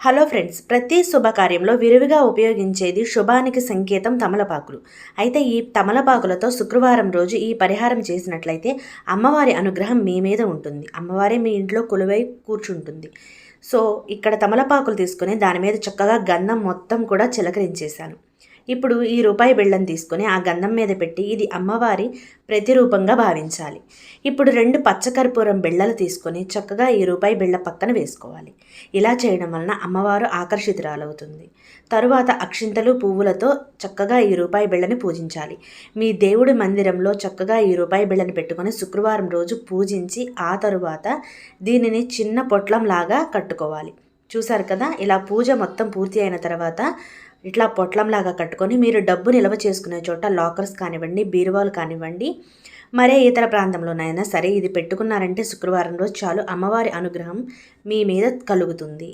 Hello friends ప్రతి శుభకార్యంలో విరివిగా ఉపయోగించేది శుభానికి సంకేతం తమలపాకులు. అయితే ఈ తమలపాకులతో శుక్రవారం రోజు ఈ పరిహారం చేసినట్లయితే అమ్మవారి అనుగ్రహం మీ మీద ఉంటుంది. అమ్మవారే మీ ఇంట్లో కొలువై కూర్చుంటుంది. సో ఇక్కడ తమలపాకులు తీసుకొని దాని మీద చక్కగా గంధం మొత్తం కూడా చిలకరించేశాను. ఇప్పుడు ఈ రూపాయి బిళ్ళను తీసుకొని ఆ గంధం మీద పెట్టి ఇది అమ్మవారి ప్రతిరూపంగా భావించాలి. ఇప్పుడు రెండు పచ్చకర్పూరం బిళ్ళలు తీసుకొని చక్కగా ఈ రూపాయి బిళ్ళ పక్కన వేసుకోవాలి. ఇలా చేయడం వలన అమ్మవారు ఆకర్షితురాలవుతుంది. తరువాత అక్షింతలు పువ్వులతో చక్కగా ఈ రూపాయి బిళ్ళని పూజించాలి. మీ దేవుడి మందిరంలో చక్కగా ఈ రూపాయి బిళ్ళని పెట్టుకొని శుక్రవారం రోజు పూజించి ఆ తరువాత దీనిని చిన్న పొట్లంలాగా కట్టుకోవాలి. చూసారు కదా? ఇలా పూజ మొత్తం పూర్తి అయిన తర్వాత ఇట్లా పొట్లంలాగా కట్టుకొని మీరు డబ్బు నిల్వ చేసుకునే చోట లాకర్స్ కానివ్వండి బీరువాలు కానివ్వండి మరే ఇతర ప్రాంతంలోనైనా సరే ఇది పెట్టుకున్నారంటే శుక్రవారం రోజు చాలు అమ్మవారి అనుగ్రహం మీ మీద కలుగుతుంది.